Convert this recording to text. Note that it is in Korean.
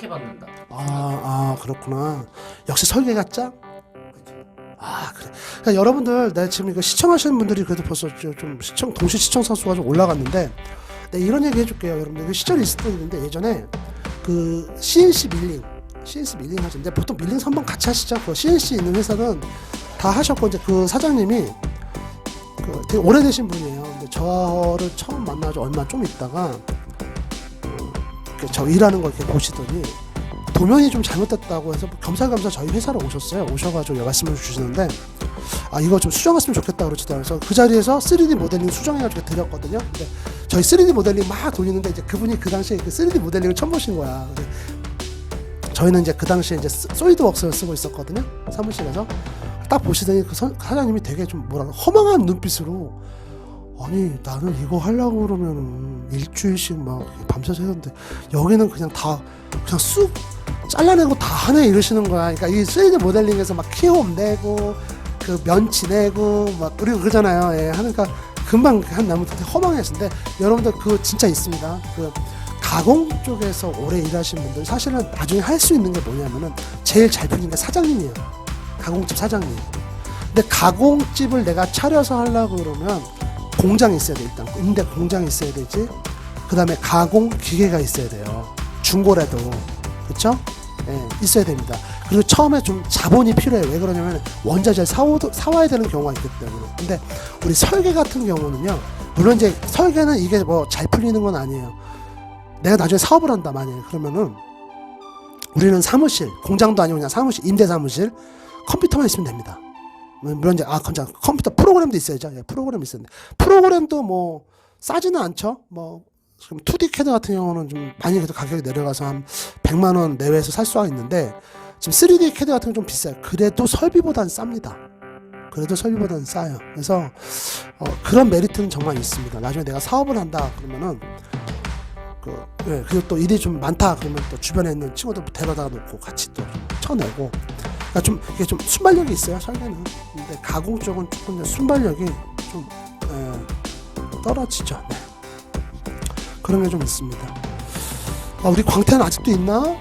좋게 받는다. 아, 아 그렇구나. 역시 설계가 짱. 아 그래. 그러니까 여러분들, 내 지금 이거 시청하시는 분들이 그래도 벌써 좀- 좀 시청 동시 시청자 수가 좀 올라갔는데, 네, 이런 얘기 해줄게요, 여러분들. 그 시절이 있었는데 예전에 그 CNC 밀링, CNC 밀링 하시는데 보통 밀링 선반 같이 하시죠. 그 CNC 있는 회사는 다 하셨고 이제 그 사장님이 그 되게 오래되신 분이에요. 근데 저를 처음 만나서 얼마 좀 있다가 어, 이렇게 저 일하는 걸 이렇게 보시더니 도면이 좀 잘못됐다고 해서 겸사겸사 저희 회사로 오셨어요. 오셔가지고 말씀을 주시는데 아 이거 좀 수정했으면 좋겠다 그러시더라고요. 그래서 그 자리에서 3D 모델링 수정해가지고 드렸거든요. 근데 저희 3D 모델링 막 돌리는데 이제 그분이 그 당시에 그 3D 모델링을 처음 보신 거야. 저희는 이제 그 당시에 이제 솔리드웍스를 쓰고 있었거든요. 사무실에서 딱 보시더니 그 선- 사장님이 되게 좀 뭐라 허망한 눈빛으로 아니 나는 이거 하려고 그러면 일주일씩 막 밤새서 했는데 여기는 그냥 다 그냥 쑥 잘라내고 다 하네 이러시는 거야. 그러니까 이 3D 모델링에서 막 키홈 내고 그 면치 내고 막 우리 그러잖아요. 예, 하니까 금방 한 나무 되게 허망했는데 여러분들 그거 진짜 있습니다. 그 가공 쪽에서 오래 일하신 분들 사실은 나중에 할 수 있는 게 뭐냐면은 제일 잘 풀리는 게 사장님이에요. 가공집 사장님. 근데 가공집을 내가 차려서 하려고 그러면 공장이 있어야 돼 일단. 임대 공장이 있어야 되지. 그 다음에 가공 기계가 있어야 돼요. 중고라도. 그쵸? 예, 있어야 됩니다. 그리고 처음에 좀 자본이 필요해요 왜 그러냐면 원자재를 사오, 사와야 되는 경우가 있기 때문에. 근데 우리 설계 같은 경우는요 물론 이제 설계는 이게 뭐 잘 풀리는 건 아니에요. 내가 나중에 사업을 한다 만약에. 그러면은 우리는 사무실 공장도 아니고 그냥 사무실 임대 사무실 컴퓨터만 있으면 됩니다 물론 이제 아 컴퓨터 컴퓨터 프로그램도 있어야죠. 예, 프로그램 있었는데 프로그램도 뭐 싸지는 않죠. 뭐 지금 2D 캐드 같은 경우는 좀 많이 그래도 가격이 내려가서 한 100만 원 내외에서 살 수가 있는데 지금 3D 캐드 같은 건 좀 비싸요. 그래도 설비보단 쌉니다. 그래도 설비보다는 싸요. 그래서 어, 그런 메리트는 정말 있습니다. 나중에 내가 사업을 한다 그러면은 그 예, 그리고 또 일이 좀 많다 그러면 또 주변에 있는 친구들 데려다 놓고 같이 또 쳐내고 그러니까 좀 이게 좀 순발력이 있어요 설계는 근데 가공 쪽은 조금 순발력이 좀 예, 떨어지죠 네. 그런 게 좀 있습니다 아, 우리 광태는 아직도 있나?